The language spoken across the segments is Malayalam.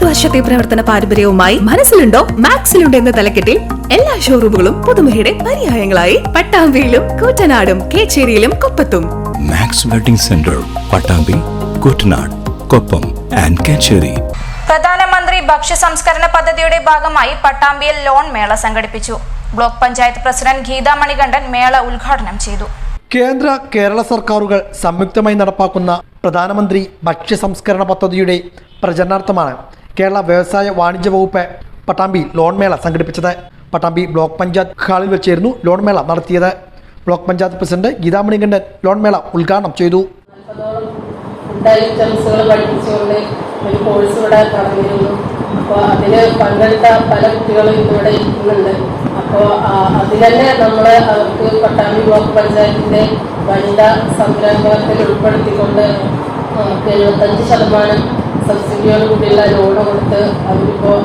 മുപ്പത് വർഷത്തെ പ്രവർത്തന പാരമ്പര്യവുമായി മനസ്സിലുണ്ടോ? മാക്സിലുണ്ടോ എന്ന തലക്കെട്ടിൽ എല്ലാ ഷോറൂമുകളും പുതുമയുടെ പര്യായങ്ങളായി. പട്ടാമ്പിയിലും കൂറ്റനാടും കേച്ചേരിയിലും കൊപ്പത്തും. Max wedding centre Pattambi Koottanad Koppam and Kechery. പ്രധാനമന്ത്രി ഭക്ഷ്യ സംസ്കരണ പദ്ധതിയുടെ ഭാഗമായി പട്ടാമ്പിയിൽ ലോൺ മേള സംഘടിപ്പിച്ചു. ബ്ലോക്ക് പഞ്ചായത്ത് പ്രസിഡന്റ് ഗീതാ മണികണ്ഠൻ മേള ഉദ്ഘാടനം ചെയ്തു. കേന്ദ്ര കേരള സർക്കാരുകൾ സംയുക്തമായി നടപ്പാക്കുന്ന പ്രധാനമന്ത്രി ഭക്ഷ്യ സംസ്കരണ പദ്ധതിയുടെ പ്രചരണാർത്ഥമാണ് കേരള വ്യവസായ വാണിജ്യ വകുപ്പ് പട്ടാമ്പി ലോൺ മേള സംഘടിപ്പിച്ചത്. പട്ടാമ്പി ബ്ലോക്ക് പഞ്ചായത്ത് ഹാളിൽ വെച്ചായിരുന്നു ലോൺ മേള നടത്തിയത്. Block panchayat president Geetha Manikandan loan മേള ഉദ്ഘാടനം ചെയ്തു. പഠിപ്പിച്ചുകൊണ്ട് നമ്മൾ പട്ടാമ്പി ബ്ലോക്ക് വനിതാ ഉൾപ്പെടുത്തിക്കൊണ്ട് എഴുപത്തഞ്ച് ശതമാനം സബ്സിഡിയോട് കൂടിയുള്ള ലോണ് കൊടുത്ത് അവരിപ്പോൾ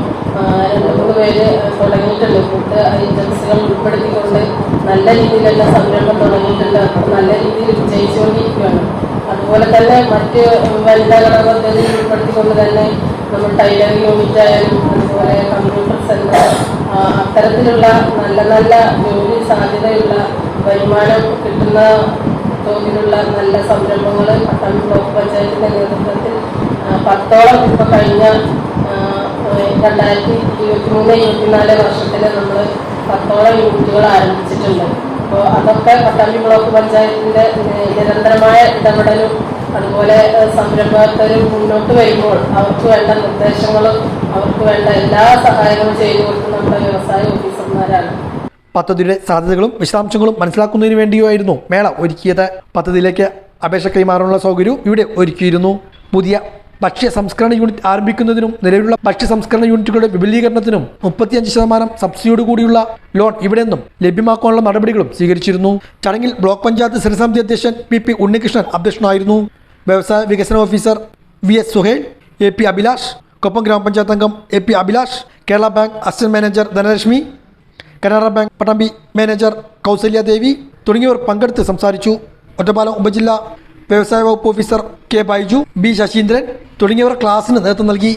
രണ്ട് മൂന്ന് പേര് തുടങ്ങിയിട്ടുണ്ട്. ഫുഡ് ഐറ്റംസുകൾ ഉൾപ്പെടുത്തിക്കൊണ്ട് നല്ല രീതിയിലുള്ള സംരംഭം തുടങ്ങിയിട്ടുണ്ട്. അപ്പോൾ നല്ല രീതിയിൽ വിജയിച്ചുകൊണ്ടിരിക്കുകയാണ്. അതുപോലെ തന്നെ മറ്റ് വനിതാ ഘടക പദ്ധതിയിൽ ഉൾപ്പെടുത്തിക്കൊണ്ട് തന്നെ നമ്മൾ ടൈലറിംഗ് യൂണിറ്റ് ആയാലും അതുപോലെ കമ്പ്യൂട്ടർ സെന്റർ ആ, അത്തരത്തിലുള്ള നല്ല നല്ല ജോലി സാധ്യതയുള്ള വരുമാനം കിട്ടുന്ന തോതിലുള്ള നല്ല സംരംഭങ്ങൾ പട്ടാമ്പി ബ്ലോക്ക് പഞ്ചായത്തിന്റെ നേതൃത്വത്തിൽ പത്തോളം ഇപ്പൊ കഴിഞ്ഞ രണ്ടായിരത്തി ഇരുപത്തി മൂന്ന് ഇരുപത്തിനാല് വർഷത്തിൽ നമ്മൾ പത്തോളം യൂണിറ്റുകൾ ആരംഭിച്ചിട്ടുണ്ട്. അപ്പോൾ അതൊക്കെ പട്ടാമ്പി ബ്ലോക്ക് പഞ്ചായത്തിന്റെ നി- നിരന്തരമായ ഇടപെടലും അതുപോലെ സംരംഭകർ മുന്നോട്ട് വരുമ്പോൾ അവർക്ക് വേണ്ട നിർദ്ദേശങ്ങളും അവർക്ക് വേണ്ട എല്ലാ സഹായങ്ങളും ചെയ്തു കൊടുക്കുന്ന നമ്മുടെ വ്യവസായ ഓഫീസർമാരാണ്. പദ്ധതിയുടെ സാധ്യതകളും വിശദാംശങ്ങളും മനസ്സിലാക്കുന്നതിന് വേണ്ടിയായിരുന്നു മേള ഒരുക്കിയത്. പദ്ധതിയിലേക്ക് അപേക്ഷ കൈമാറാനുള്ള സൗകര്യവും ഇവിടെ ഒരുക്കിയിരുന്നു. പുതിയ ഭക്ഷ്യ സംസ്കരണ യൂണിറ്റ് ആരംഭിക്കുന്നതിനും നിലവിലുള്ള ഭക്ഷ്യ സംസ്കരണ യൂണിറ്റുകളുടെ വിപുലീകരണത്തിനും മുപ്പത്തിയഞ്ച് ശതമാനം സബ്സിഡിയോട് കൂടിയുള്ള ലോൺ ഇവിടെ നിന്നും ലഭ്യമാക്കാനുള്ള നടപടികളും സ്വീകരിച്ചിരുന്നു. ചടങ്ങിൽ ബ്ലോക്ക് പഞ്ചായത്ത് സ്ഥിരസമിതി അധ്യക്ഷൻ പി പി ഉണ്ണികൃഷ്ണൻ അധ്യക്ഷനായിരുന്നു. വ്യവസായ വികസന officer V S Suhail A P Abhilash Koppam ഗ്രാമപഞ്ചായത്ത് അംഗം A P Abhilash Kerala bank assistant manager Dhanalakshmi Canara bank Pattambi manager Kausalya Devi തുടങ്ങിയവർ പങ്കെടുത്ത് സംസാരിച്ചു. ഒറ്റപ്പാലം ഉപജില്ലാ വ്യവസായ വകുപ്പ് officer K Baiju B Sasheendran തുടങ്ങിയവർ ക്ലാസ്സിന് നേതൃത്വം നൽകി.